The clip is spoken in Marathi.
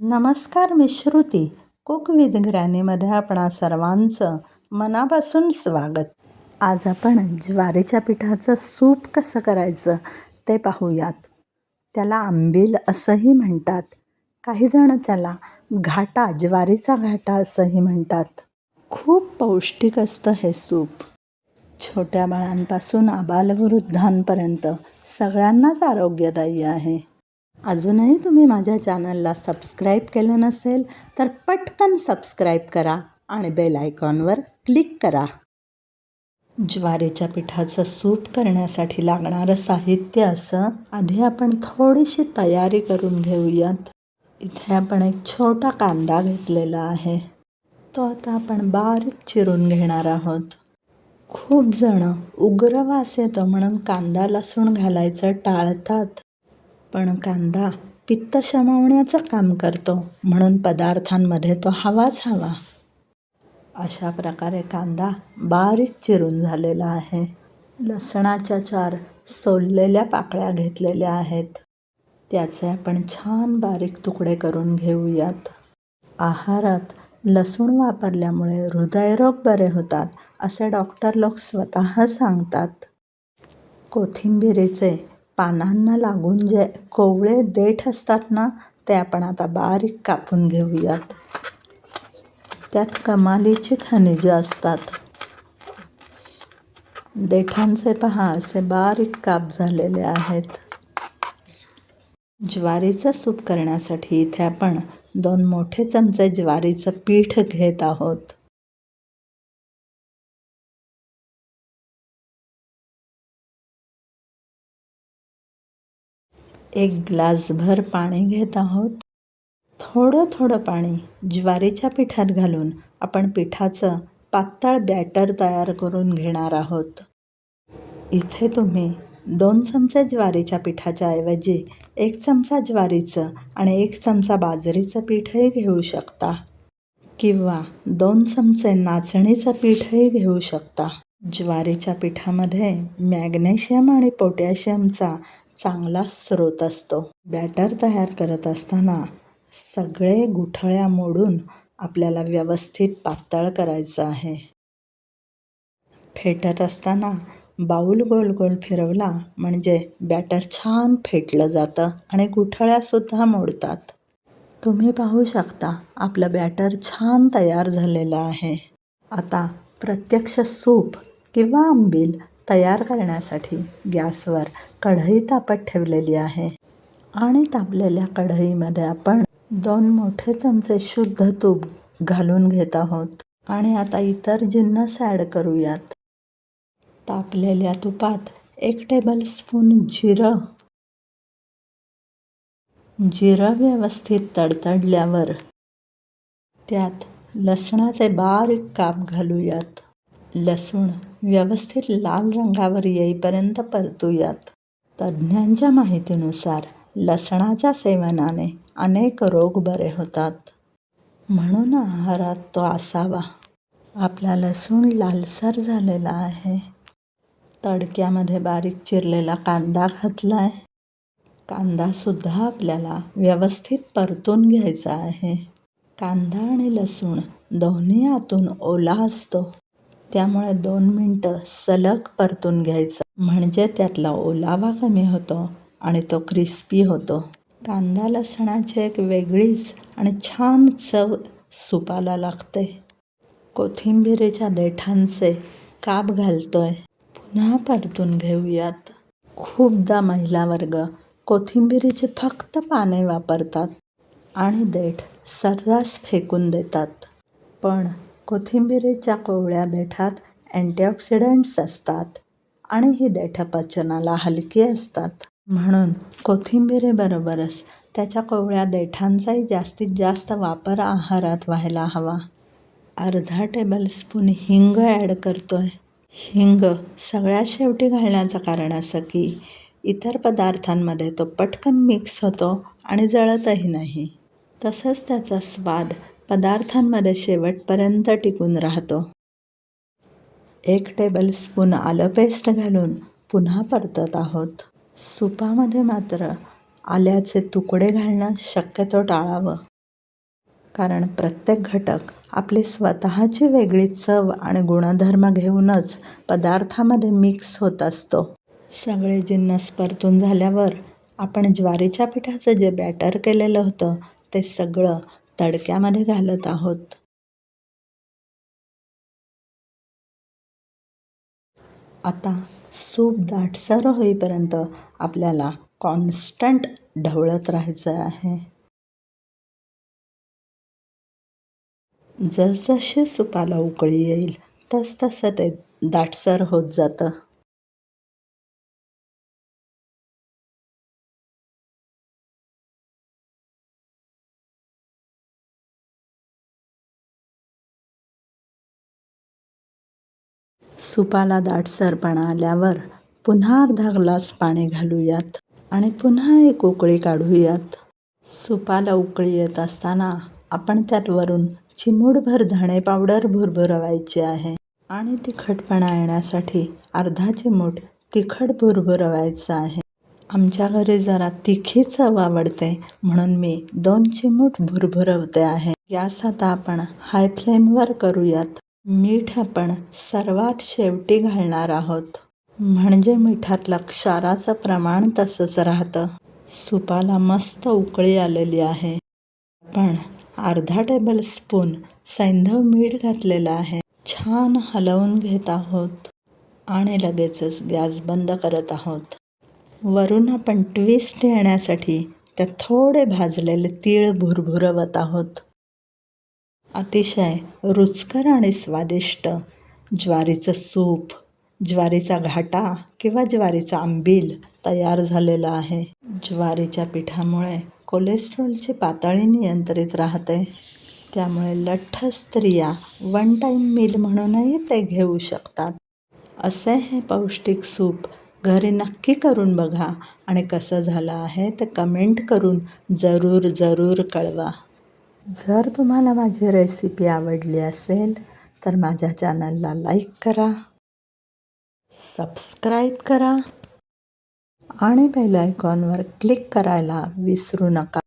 नमस्कार मी श्रुती. कुक विद ग्रॅनीमध्ये आपणा सर्वांचं मनापासून स्वागत. आज आपण ज्वारीच्या पिठाचं सूप कसं करायचं ते पाहूयात. त्याला आंबील असंही म्हणतात. काहीजणं त्याला घाटा ज्वारीचा घाटा असंही म्हणतात. खूप पौष्टिक असतं हे सूप. छोट्या बाळांपासून आबालवृद्धांपर्यंत सगळ्यांनाच आरोग्यदायी आहे. अजूनही तुम्ही माझ्या चॅनलला सबस्क्राईब केलं नसेल तर पटकन सबस्क्राईब करा आणि बेल आयकॉनवर क्लिक करा. ज्वारीच्या पिठाचं सूप करण्यासाठी लागणारं साहित्य असं आधी आपण थोडीशी तयारी करून घेऊयात. इथे आपण एक छोटा कांदा घेतलेला आहे. तो आता आपण बारीक चिरून घेणार आहोत. खूप जण उग्र वास येतो म्हणून कांदा लसूण घालायचं टाळतात. पण कांदा पित्त शमवण्याचं काम करतो म्हणून पदार्थांमध्ये तो हवाच हवा. अशा प्रकारे कांदा बारीक चिरून झालेला आहे. लसणाच्या चार सोललेल्या पाकळ्या घेतलेल्या आहेत. त्याचे आपण छान बारीक तुकडे करून घेऊयात. आहारात लसूण वापरल्यामुळे हृदयरोग बरे होतात असे डॉक्टर लोक स्वतः सांगतात. कोथिंबिरीचे पानांना लागून जे कोवळे देठ असतात ना ते आपण आता बारीक कापून घेऊयात. त्यात कमालीची खनिजं असतात. देठांचे पहा असे बारीक काप झालेले आहेत. ज्वारीचं सूप करण्यासाठी इथे आपण दोन मोठे चमचे ज्वारीचं पीठ घेत आहोत. एक ग्लासभर पाणी घेत आहोत. थोडं थोडं पाणी ज्वारीच्या पिठात घालून आपण पिठाचं पातळ बॅटर तयार करून घेणार आहोत. इथे तुम्ही दोन चमचे ज्वारीच्या पिठाच्या ऐवजी एक चमचा ज्वारीचं आणि एक चमचा बाजरीचं पीठही घेऊ शकता किंवा दोन चमचे नाचणीचं पीठही घेऊ शकता. ज्वारीच्या पिठामध्ये मॅग्नेशियम आणि पोटॅशियमचा चांगला स्रोत असतो. बॅटर तयार करत असताना सगळे गुठळ्या मोडून आपल्याला व्यवस्थित पातळ करायचं आहे. फेटत असताना बाऊल गोल गोल फिरवला म्हणजे बॅटर छान फेटलं जातं आणि गुठळ्यासुद्धा मोडतात. तुम्ही पाहू शकता आपलं बॅटर छान तयार झालेलं आहे. आता प्रत्यक्ष सूप किंवा आंबील तयार करण्यासाठी गॅसवर कढई तापत ठेवलेली आहे. आणि तापलेल्या कढईमध्ये आपण दोन मोठे चमचे शुद्ध तूप घालून घेत आहोत. आणि आता इतर जिन्नस ॲड करूयात. तापलेल्या तुपात एक टेबल स्पून जिरं. जिरं व्यवस्थित तडतडल्यावर त्यात लसणाचे बारीक काप घालूयात. लसूण व्यवस्थित लाल रंगावर येईपर्यंत परतूयात. तज्ज्ञांच्या माहितीनुसार लसणाच्या सेवनाने अनेक रोग बरे होतात. म्हणून आहारात तो असावा. आपला लसूण लालसर झालेला आहे. तडक्यामध्ये बारीक चिरलेला कांदा घातला आहे कांदासुद्धा आपल्याला व्यवस्थित परतून घ्यायचा आहे. कांदा आणि लसूण दोन्ही आतून ओला असतो. त्यामुळे दोन मिनटं सलग परतून घ्यायचं. म्हणजे त्यातला ओलावा कमी होतो आणि तो क्रिस्पी होतो. कांदा लसणाची एक वेगळीच आणि छान चव सुपाला लागते. कोथिंबिरीच्या देठांचे काप घालतोय. पुन्हा परतून घेऊयात. खूपदा महिला वर्ग कोथिंबिरीचे फक्त पाने वापरतात आणि देठ सर्रास फेकून देतात. पण कोथिंबिरीच्या कोवळ्या देठात अँटीऑक्सिडंट्स असतात आणि ही देठं पचनाला हलकी असतात. म्हणून कोथिंबिरीबरोबरच त्याच्या कोवळ्या देठांचाही जास्तीत जास्त वापर आहारात व्हायला हवा. अर्धा टेबलस्पून हिंग ॲड करतो आहे हिंग सगळ्यात शेवटी घालण्याचं कारण असं की इतर पदार्थांमध्ये तो पटकन मिक्स होतो आणि जळतही नाही. तसंच त्याचा स्वाद पदार्थांमध्ये शेवटपर्यंत टिकून राहतो. एक टेबलस्पून आलं पेस्ट घालून पुन्हा परतत आहोत. सुपामध्ये मात्र आल्याचे तुकडे घालणं शक्यतो टाळावं. कारण प्रत्येक घटक आपली स्वतःची वेगळी चव आणि गुणधर्म घेऊनच पदार्थामध्ये मिक्स होत असतो. सगळे जिन्नस परतून झाल्यावर आपण ज्वारीच्या पिठाचं जे बॅटर केलेलं होतं ते सगळं तडक्यामध्ये घालत आहोत. आता सूप दाटसर होईपर्यंत आपल्याला कॉन्स्टंट ढवळत राहायचं आहे. जसजसे सुपाला उकळी येईल तसतसं ते दाटसर होत जातं. सुपाला दाटसरपणा आल्यावर पुन्हा अर्धा ग्लास पाणी घालूयात आणि पुन्हा एक उकळी काढूयात. सुपाला उकळी येत असताना आपण त्यात वरून चिमूटभर धणे पावडर भुरभुरवायची आहे आणि तिखटपणा येण्यासाठी अर्धा चिमूट तिखट भुरभुरवायचं आहे. आमच्या घरी जरा तिखी चव आवडते म्हणून मी दोन चिमूट भुरभुरवते आहे. गॅस आता आपण हाय फ्लेमवर करूयात. मीठ आपण सर्वात शेवटी घालणार आहोत. म्हणजे मिठातलं क्षाराचं प्रमाण तसंच राहतं. सुपाला मस्त उकळी आलेली आहे. आपण अर्धा टेबल स्पून सैंधव मीठ घातलेलं आहे. छान हलवून घेत आहोत. आणि लगेचच गॅस बंद करत आहोत. वरून आपण ट्विस्ट येण्यासाठी त्यात थोडे भाजलेले तीळ भुरभुरवत आहोत. अतिशय रुचकर आणि स्वादिष्ट. ज्वारीचं सूप ज्वारीचा घाटा किंवा ज्वारीचा आंबील तयार झालेला आहे. ज्वारीच्या पिठामुळे कोलेस्ट्रॉलची पातळी नियंत्रित राहते. त्यामुळे लठ्ठ स्त्रिया वन टाईम मील म्हणूनही ते घेऊ शकतात. असे हे पौष्टिक सूप घरी नक्की करून बघा आणि कसं झालं आहे ते कमेंट करून जरूर जरूर कळवा. जर तुम्हाला माझी रेसिपी आवडली असेल तर माझ्या चॅनलला लाईक करा सबस्क्राईब करा आणि बेल आयकॉनवर क्लिक करायला विसरू नका.